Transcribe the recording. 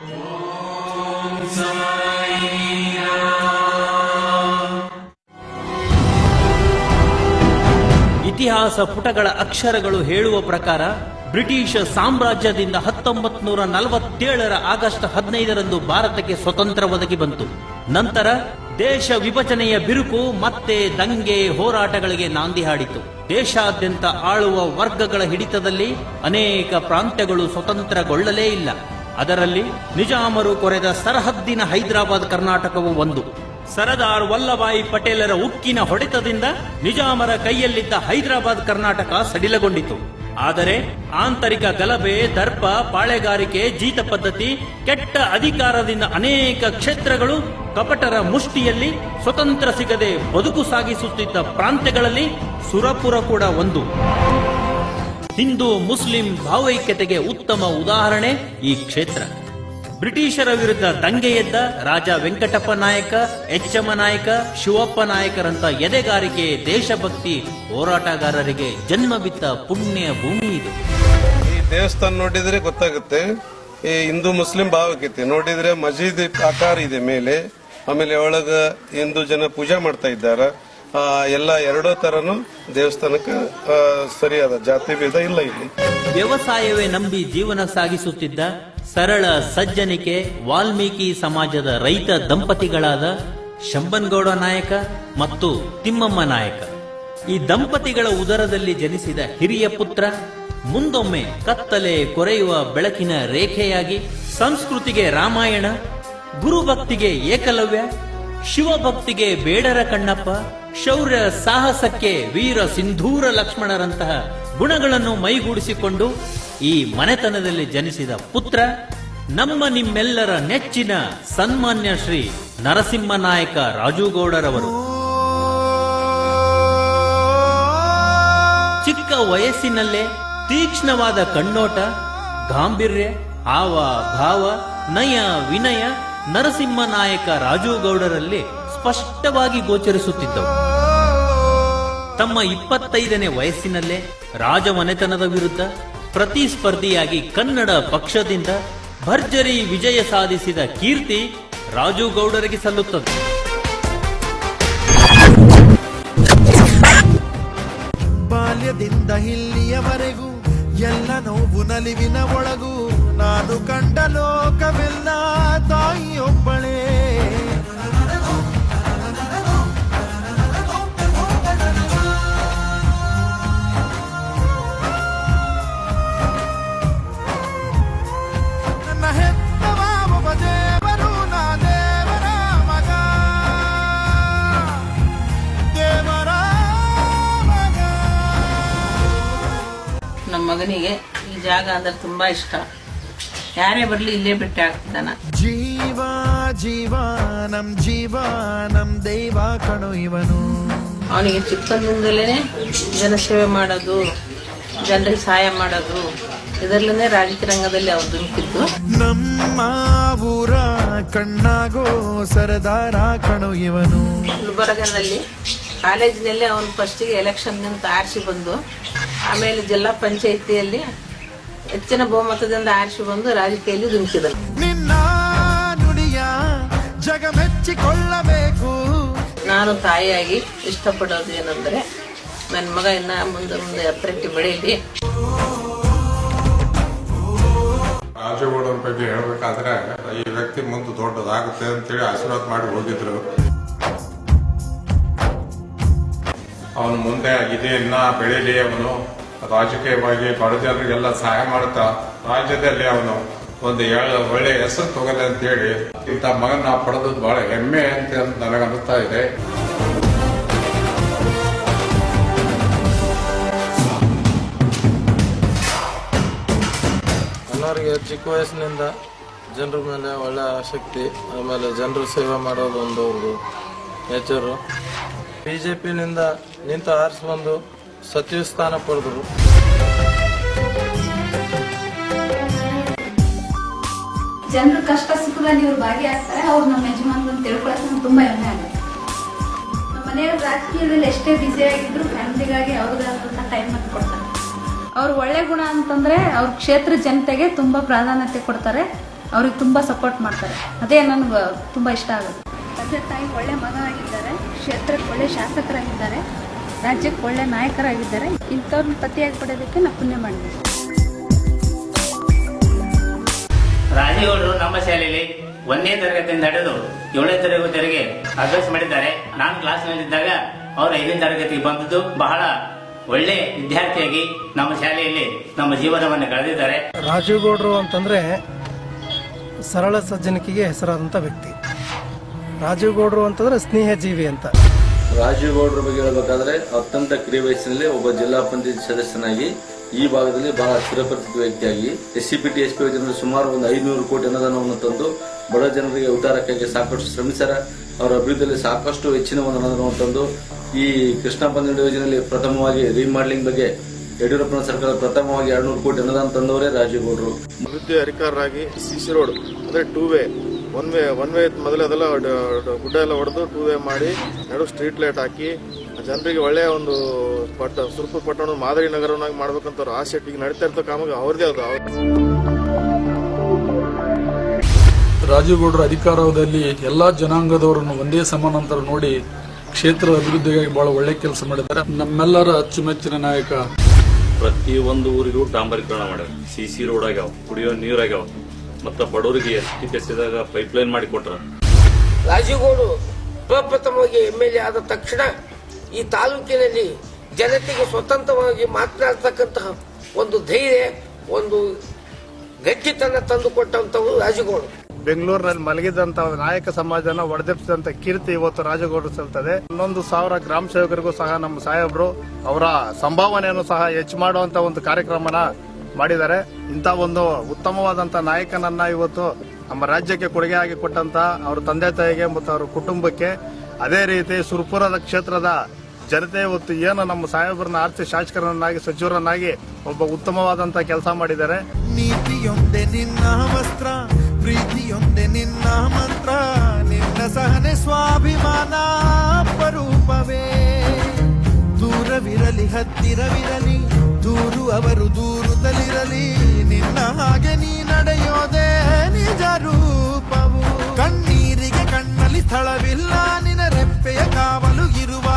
ಇತಿಹಾಸ ಪುಟಗಳ ಅಕ್ಷರಗಳು ಹೇಳುವ ಪ್ರಕಾರ ಬ್ರಿಟಿಷ್ ಸಾಮ್ರಾಜ್ಯದಿಂದ ಹತ್ತೊಂಬತ್ ನೂರ ನಲವತ್ತೇಳರ ಆಗಸ್ಟ್ ಹದಿನೈದರಂದು ಭಾರತಕ್ಕೆ ಸ್ವತಂತ್ರ ಒದಗಿ ಬಂತು. ನಂತರ ದೇಶ ವಿಭಜನೆಯ ಬಿರುಕು ಮತ್ತೆ ದಂಗೆ ಹೋರಾಟಗಳಿಗೆ ನಾಂದಿ ಹಾಡಿತು. ದೇಶಾದ್ಯಂತ ಆಳುವ ವರ್ಗಗಳ ಹಿಡಿತದಲ್ಲಿ ಅನೇಕ ಪ್ರಾಂತ್ಯಗಳು ಸ್ವತಂತ್ರಗೊಳ್ಳಲೇ ಇಲ್ಲ. ಅದರಲ್ಲಿ ನಿಜಾಮರು ಕೊರೆದ ಸರಹದ್ದಿನ ಹೈದರಾಬಾದ್ ಕರ್ನಾಟಕವು ಒಂದು. ಸರದಾರ್ ವಲ್ಲಭಾಯಿ ಪಟೇಲರ ಉಕ್ಕಿನ ಹೊಡೆತದಿಂದ ನಿಜಾಮರ ಕೈಯಲ್ಲಿದ್ದ ಹೈದರಾಬಾದ್ ಕರ್ನಾಟಕ ಸಡಿಲಗೊಂಡಿತು. ಆದರೆ ಆಂತರಿಕ ಗಲಭೆ, ದರ್ಪ, ಪಾಳೆಗಾರಿಕೆ, ಜೀತ ಪದ್ಧತಿ, ಕೆಟ್ಟ ಅಧಿಕಾರದಿಂದ ಅನೇಕ ಕ್ಷೇತ್ರಗಳು ಕಪಟರ ಮುಷ್ಟಿಯಲ್ಲಿ ಸ್ವತಂತ್ರ ಸಿಗದೆ ಬದುಕು ಸಾಗಿಸುತ್ತಿದ್ದ ಪ್ರಾಂತ್ಯಗಳಲ್ಲಿ ಸುರಪುರ ಕೂಡ ಒಂದು. ಹಿಂದೂ ಮುಸ್ಲಿಂ ಭಾವೈಕ್ಯತೆಗೆ ಉತ್ತಮ ಉದಾಹರಣೆ ಈ ಕ್ಷೇತ್ರ. ಬ್ರಿಟಿಷರ ವಿರುದ್ಧ ದಂಗೆ ಎದ್ದ ರಾಜ ವೆಂಕಟಪ್ಪ ನಾಯಕ ಎಚ್ಎಮ ನಾಯಕ, ಶಿವಪ್ಪ ನಾಯಕರಂತ ಎದೆಗಾರಿಕೆ ದೇಶಭಕ್ತಿ ಹೋರಾಟಗಾರರಿಗೆ ಜನ್ಮ ಬಿತ್ತ ಪುಣ್ಯ ಭೂಮಿ ಇದು. ಈ ದೇವಸ್ಥಾನ ನೋಡಿದ್ರೆ ಗೊತ್ತಾಗುತ್ತೆ, ಈ ಹಿಂದೂ ಮುಸ್ಲಿಂ ಭಾವೈಕ್ಯತೆ. ನೋಡಿದ್ರೆ ಮಸೀದಿ ಆಕಾರ ಇದೆ ಮೇಲೆ, ಆಮೇಲೆ ಒಳಗ ಹಿಂದೂ ಜನ ಪೂಜೆ ಮಾಡ್ತಾ ಇದ್ದಾರೆ. ಎಲ್ಲ ಎರಡೂ ತರನು ದೇವಸ್ಥಾನಕ್ಕೆ ಸರಿಯಾದ ಜಾತಿ ಭೇದ ಇಲ್ಲ ಇಲ್ಲಿ. ವ್ಯವಸಾಯವೇ ನಂಬಿ ಜೀವನ ಸಾಗಿಸುತ್ತಿದ್ದ ಸರಳ ಸಜ್ಜನಿಕೆ ವಾಲ್ಮೀಕಿ ಸಮಾಜದ ರೈತ ದಂಪತಿಗಳಾದ ಶಂಬನ್ಗೌಡ ನಾಯಕ ಮತ್ತು ತಿಮ್ಮಮ್ಮ ನಾಯಕ. ಈ ದಂಪತಿಗಳ ಉದರದಲ್ಲಿ ಜನಿಸಿದ ಹಿರಿಯ ಪುತ್ರ ಮುಂದೊಮ್ಮೆ ಕತ್ತಲೆ ಕೊರೆಯುವ ಬೆಳಕಿನ ರೇಖೆಯಾಗಿ ಸಂಸ್ಕೃತಿಗೆ ರಾಮಾಯಣ, ಗುರುಭಕ್ತಿಗೆ ಏಕಲವ್ಯ ಶಿವಭಕ್ತಿಗೆ ಬೇಡರ ಕಣ್ಣಪ್ಪ, ಶೌರ್ಯ ಸಾಹಸಕ್ಕೆ ವೀರ ಸಿಂಧೂರ ಲಕ್ಷ್ಮಣರಂತಹ ಗುಣಗಳನ್ನು ಮೈಗೂಡಿಸಿಕೊಂಡು ಈ ಮನೆತನದಲ್ಲಿ ಜನಿಸಿದ ಪುತ್ರ, ನಮ್ಮ ನಿಮ್ಮೆಲ್ಲರ ನೆಚ್ಚಿನ ಸನ್ಮಾನ್ಯ ಶ್ರೀ ನರಸಿಂಹ ನಾಯಕ ರಾಜುಗೌಡರವರು. ಚಿಕ್ಕ ವಯಸ್ಸಿನಲ್ಲೇ ತೀಕ್ಷ್ಣವಾದ ಕಣ್ಣೋಟ, ಗಾಂಭೀರ್ಯ ಆವ ಭಾವ ನಯ ವಿನಯ ನರಸಿಂಹ ನಾಯಕ ರಾಜುಗೌಡರಲ್ಲಿ ಸ್ಪಷ್ಟವಾಗಿ ಗೋಚರಿಸುತ್ತಿದ್ದವು. ತಮ್ಮ ಇಪ್ಪತ್ತೈದನೇ ವಯಸ್ಸಿನಲ್ಲೇ ರಾಜಮನೆತನದ ವಿರುದ್ಧ ಪ್ರತಿಸ್ಪರ್ಧಿಯಾಗಿ ಕನ್ನಡ ಪಕ್ಷದಿಂದ ಭರ್ಜರಿ ವಿಜಯ ಸಾಧಿಸಿದ ಕೀರ್ತಿ ರಾಜುಗೌಡರಿಗೆ ಸಲ್ಲುತ್ತದೆ. ಬಾಲ್ಯದಿಂದ ಇಲ್ಲಿಯವರೆಗೂ ಎಲ್ಲ ನೋವು ನಲಿವಿನ ಒಳಗೂ ನಾನು ಕಂಡ ಮಗನಿಗೆ ಈ ಜಾಗ ಅಂದ್ರೆ ತುಂಬಾ ಇಷ್ಟ. ಯಾರೇ ಬರ್ಲಿ ಇಲ್ಲೇ ಬಿಟ್ಟೆ ಜೀವ ಜೀವ ನಮ್ ಜೀವ ನಮ್ ದೈವ ಕಣು ಇವನು. ಅವನಿಗೆ ಚಿಕ್ಕಂದಿಂದಲೇ ಜನಸೇವೆ ಮಾಡೋದು ಜನರಿಗೆ ಸಹಾಯ ಮಾಡೋದು ಇದರಲ್ಲೇ ರಾಜಕೀಯ ರಂಗದಲ್ಲಿ ಅವ್ರು ಧುಮುಕಿದ್ದು. ನಮ್ಮ ಊರ ಕಣ್ಣಾಗೋ ಸರದಾರ ಕಣು ಇವನು. ಗುಲ್ಬರ್ಗನಲ್ಲಿ ಕಾಲೇಜಿನಲ್ಲಿ ಅವನು ಫಸ್ಟಿಗೆ ಎಲೆಕ್ಷನ್ ಅಂತ ಆರಿಸಿ ಬಂದು ಆಮೇಲೆ ಜಿಲ್ಲಾ ಪಂಚಾಯಿತಿಯಲ್ಲಿ ಹೆಚ್ಚಿನ ಬಹುಮತದಿಂದ ಆರಿಸಿ ಬಂದು ರಾಜಕೀಯಲ್ಲಿ ಧುಮುಕಿದರು ನಿನ್ನ ನುಡಿಯ ಜಗ ಮೆಚ್ಚಿಕೊಳ್ಳಬೇಕು ನಾನು ತಾಯಿಯಾಗಿ ಇಷ್ಟಪಡೋದು ಏನಂದ್ರೆ ನನ್ನ ಮಗ ಇನ್ನ ಮುಂದೆ ಮುಂದೆ ಹತ್ತರಕ್ಕೆ ಬೆಳೀಲಿ ರಾಜೇಗೌಡರ ಬಗ್ಗೆ ಹೇಳ್ಬೇಕಾದ್ರೆ ಈ ವ್ಯಕ್ತಿ ಮುಂದೆ ದೊಡ್ಡದಾಗುತ್ತೆ ಅಂತೇಳಿ ಆಶೀರ್ವಾದ ಮಾಡಿ ಹೋಗಿದ್ರು. ಅವನು ಮುಂದೆ ಇದೇ ಇನ್ನ ಬೆಳೀಲಿ ಅವನು. ರಾಜಕೀಯವಾಗಿ ಬಡ ಜನರಿಗೆಲ್ಲ ಸಹಾಯ ಮಾಡುತ್ತಾ, ರಾಜ್ಯದಲ್ಲಿ ಅವನು ಒಂದು ಒಳ್ಳೆ ಹೆಸರು ತಗೋದೆ ಅಂತ ಹೇಳಿ ಇಂಥ ಮಗನ ಪಡೆದು ಬಹಳ ಹೆಮ್ಮೆ ಅಂತ ನನಗೆ ಅನ್ನಿಸ್ತಾ ಇದೆ. ಎಲ್ಲರಿಗೆ ಚಿಕ್ಕ ವಯಸ್ಸಿನಿಂದ ಜನರ ಮೇಲೆ ಒಳ್ಳೆ ಆಸಕ್ತಿ, ಆಮೇಲೆ ಜನರು ಸೇವೆ ಮಾಡೋದು ಒಂದು ಒಂದು ನೇಚರು ಬಿ ಜೆ ಪಿನಿಂದ ನಿಂತು ಆರಿಸಿ ಬಂದು ಸಚಿವ ಸ್ಥಾನ ಪಡೆದರು. ಜನರ ಕಷ್ಟ ಸುಖದಲ್ಲಿ ಇವ್ರು ಭಾಗಿಯಾಗ್ತಾರೆ, ಅವ್ರು ನಮ್ಮ ಯಜಮಾನ ಅಂತ ತಿಳ್ಕೊಳಕ್ಕೆ ನಮ್ಗೆ ತುಂಬಾ ಹೆಮ್ಮೆ ಆಗುತ್ತೆ. ನಮ್ಮ ಮನೆಯವ್ರ ರಾಜಕೀಯದಲ್ಲಿ ಎಷ್ಟೇ ಬ್ಯುಸಿ ಆಗಿದ್ರು ಫ್ಯಾಮಿಲಿಗಾಗಿ ಅವ್ರದಂತ ಟೈಮ್ ಅಂತ ಕೊಡ್ತಾರೆ. ಅವ್ರ ಒಳ್ಳೆ ಗುಣ ಅಂತಂದ್ರೆ ಅವ್ರ ಕ್ಷೇತ್ರ ಜನತೆಗೆ ತುಂಬಾ ಪ್ರಾಧಾನ್ಯತೆ ಕೊಡ್ತಾರೆ, ಅವ್ರಿಗೆ ತುಂಬಾ ಸಪೋರ್ಟ್ ಮಾಡ್ತಾರೆ. ಅದೇ ನನಗೆ ತುಂಬಾ ಇಷ್ಟ ಆಗುತ್ತೆ. ತಂದೆ ತಾಯಿ ಒಳ್ಳೆ ಮಗ ಆಗಿದ್ದಾರೆ, ಕ್ಷೇತ್ರಕ್ಕೆ ಒಳ್ಳೆ ಶಾಸಕರಾಗಿದ್ದಾರೆ. ರಾಜ್ಯಕ್ಕೆ ಒಳ್ಳೆ ನಾಯಕರಾಗಿದ್ದಾರೆ. ಇಂಥವ್ರನ್ನ ಪತಿಯಾಗಿ ಪಡೆಯೋದಕ್ಕೆ ನಾವು ಪುಣ್ಯ ಮಾಡಬೇಕು. ರಾಜೀವರು ನಮ್ಮ ಶಾಲೆಯಲ್ಲಿ ಒಂದನೇ ತರಗತಿಯಿಂದ ಹಿಡಿದು ಏಳನೇ ತರಗತಿವರೆಗೆ ಅಭ್ಯಾಸ ಮಾಡಿದ್ದಾರೆ. ನಾನು ಕ್ಲಾಸ್ನಲ್ಲಿದ್ದಾಗ ಅವರು ಐದನೇ ತರಗತಿಗೆ ಬಂದದ್ದು. ಬಹಳ ಒಳ್ಳೆ ವಿದ್ಯಾರ್ಥಿಯಾಗಿ ನಮ್ಮ ಶಾಲೆಯಲ್ಲಿ ನಮ್ಮ ಜೀವನವನ್ನು ಕಳೆದಿದ್ದಾರೆ. ರಾಜೀವ್ ಗೌಡ್ರು ಅಂತಂದರೆ ಸರಳ ಸಜ್ಜನಿಕೆಗೆ ಹೆಸರಾದಂಥ ವ್ಯಕ್ತಿ. ರಾಜೀವ್ ಅಂತಂದ್ರೆ ಸ್ನೇಹಜೀವಿ ಸ್ನೇಹ ಜೀವಿ ಅಂತ. ರಾಜೀವ್ ಗೌಡ್ರ ಬಗ್ಗೆ ಹೇಳಬೇಕಾದ್ರೆ ಅತ್ಯಂತ ಕಿರಿಯ ವಯಸ್ಸಿನಲ್ಲಿ ಒಬ್ಬ ಜಿಲ್ಲಾ ಪಂಚಾಯತ್ ಸದಸ್ಯನಾಗಿ ಈ ಭಾಗದಲ್ಲಿ ಬಹಳ ಚಿರಪರಿಚಿತ ವ್ಯಕ್ತಿಯಾಗಿ. ಎಸ್ ಸಿ ಪಿ ಟಿ ಸುಮಾರು ಒಂದು ಐನೂರು ಕೋಟಿ ಅನುದಾನವನ್ನು ತಂದು ಬಡ ಜನರಿಗೆ ಉದ್ಧಾರಕ್ಕಾಗಿ ಸಾಕಷ್ಟು ಶ್ರಮಿಸರ ಅವರ ಅಭಿವೃದ್ಧಿಯಲ್ಲಿ ಸಾಕಷ್ಟು ಹೆಚ್ಚಿನ ಒಂದು ಅನುದಾನವನ್ನು ತಂದು ಈ ಕೃಷ್ಣ ಬಂಧನ ಯೋಜನೆಯಲ್ಲಿ ಪ್ರಥಮವಾಗಿ ರೀಮಾಡೆಲಿಂಗ್ ಬಗ್ಗೆ ಯಡಿಯೂರಪ್ಪನ ಸರ್ಕಾರ ಪ್ರಥಮವಾಗಿ ಎರಡ್ನೂರು ಕೋಟಿ ಅನುದಾನ ತಂದವರೇ ರಾಜೀವ್ ಗೌಡ್ರು ಅಭಿವೃದ್ಧಿ ಅಧಿಕಾರರಾಗಿ ಸಿ ಸಿ ರೋಡ್ ಅಂದ್ರೆ two way one way one way ಮೊದಲೇ ಅದೆಲ್ಲ ಗುಡ್ಡ ಎಲ್ಲ ಹೊಡೆದು ಟೂ ವೇ ಮಾಡಿ ನಡು ಸ್ಟ್ರೀಟ್ ಲೈಟ್ ಹಾಕಿ ಜನರಿಗೆ ಒಳ್ಳೆಯ ಒಂದು ಪಟ್ಟ ಸುರಪುರ ಪಟ್ಟಣ ಮಾದರಿ ನಗರವನ್ನಾಗಿ ಮಾಡ್ಬೇಕಂತ ಅವ್ರ ಆಸೆ ಈಗ ನಡೀತಾ ಇರ್ತಕ್ಕ ಕಾಮಗೆ ಅವ್ರದೇ ಅದು ರಾಜೀವ್ ಗೌಡರ ಅಧಿಕಾರದಲ್ಲಿ ಎಲ್ಲಾ ಜನಾಂಗದವರನ್ನು ಒಂದೇ ಸಮಾನಾಂತರ ನೋಡಿ ಕ್ಷೇತ್ರ ಅಭಿವೃದ್ಧಿಗಾಗಿ ಬಹಳ ಒಳ್ಳೆ ಕೆಲಸ ಮಾಡಿದ್ದಾರೆ. ನಮ್ಮೆಲ್ಲರ ಅಚ್ಚುಮೆಚ್ಚಿನ ನಾಯಕ. ಪ್ರತಿ ಒಂದು ಊರಿಗೂ ಡಾಂಬರೀಕರಣ ಮಾಡ್ಯಾರ. ಸಿ ಸಿ ರೋಡ್ ಆಗ್ಯಾವ, ಕುಡಿಯೋ ನೀರ್ ಆಗ್ಯಾವ, ಮತ್ತ ಬಡವರಿಗೆ ಎಸ್ ಟಿ ಕೆಸಿದಾಗ ಪೈಪ್ ಲೈನ್ ಮಾಡಿ ಕೊಟ್ರ. ರಾಜೀವ್ ಗೌಡು ಪ್ರಪ್ರಥಮವಾಗಿ ಎಂ ಎಲ್ ಎ ಆದ ತಕ್ಷಣ ಈ ತಾಲೂಕಿನಲ್ಲಿ ಜನತೆಗೆ ಸ್ವತಂತ್ರವಾಗಿ ಮಾತನಾಡ್ತಕ್ಕಂತಹ ಒಂದು ಧೈರ್ಯ, ಒಂದು ಗಟ್ಟಿತನ ತಂದುಕೊಟ್ಟಂತವರು ರಾಜುಗೌಡು ಬೆಂಗಳೂರಿನಲ್ಲಿ ಮಲಗಿದಂತ ನಾಯಕ ಸಮಾಜನ ಒಡೆದೆಪ್ಸಿದಂತ ಕೀರ್ತಿ ಇವತ್ತು ರಾಜಗೌಡರು ಸಲ್ತದೆ. ಹನ್ನೊಂದು ಸಾವಿರ ಗ್ರಾಮ ಸೇವಕರಿಗೂ ಸಹ ನಮ್ಮ ಸಾಹೇಬರು ಅವರ ಸಂಭಾವನೆಯನ್ನು ಸಹ ಹೆಚ್ಚು ಮಾಡುವಂತ ಒಂದು ಕಾರ್ಯಕ್ರಮನ ಮಾಡಿದ್ದಾರೆ. ಇಂಥ ಒಂದು ಉತ್ತಮವಾದಂತ ನಾಯಕನನ್ನ ಇವತ್ತು ನಮ್ಮ ರಾಜ್ಯಕ್ಕೆ ಕೊಡುಗೆಯಾಗಿ ಕೊಟ್ಟಂತ ಅವ್ರ ತಂದೆ ತಾಯಿಗೆ ಮತ್ತು ಅವರ ಕುಟುಂಬಕ್ಕೆ ಅದೇ ರೀತಿ ಸುರ್ಪುರದ ಕ್ಷೇತ್ರದ ಜನತೆ ಇವತ್ತು ಏನು ನಮ್ಮ ಸಾಹೇಬರನ್ನ ಆರ್ಥಿಕ ಶಾಸಕರನ್ನಾಗಿ, ಸಚಿವರನ್ನಾಗಿ ಒಬ್ಬ ಉತ್ತಮವಾದಂತ ಕೆಲಸ ಮಾಡಿದ್ದಾರೆ. ನೀತಿಯೊಂದೆ ನಿನ್ನ ವಸ್ತ್ರ. ಸಹನೆ ಸ್ವಾಭಿಮಾನ ಅಪರೂಪವೇ. ದೂರವಿರಲಿ, ಹತ್ತಿರವಿರಲಿ, ದೂರು ಅವರು ದೂರುದಲ್ಲಿರಲಿ, ನಿನ್ನ ಹಾಗೆ ನೀ ನಡೆಯೋದೇ ನಿಜ ರೂಪವು. ಕಣ್ಣೀರಿಗೆ ಕಣ್ಣಲ್ಲಿ ಸ್ಥಳವಿಲ್ಲ, ನಿನ್ನ ರೆಪ್ಪೆಯ ಕಾವಲು ಇರುವ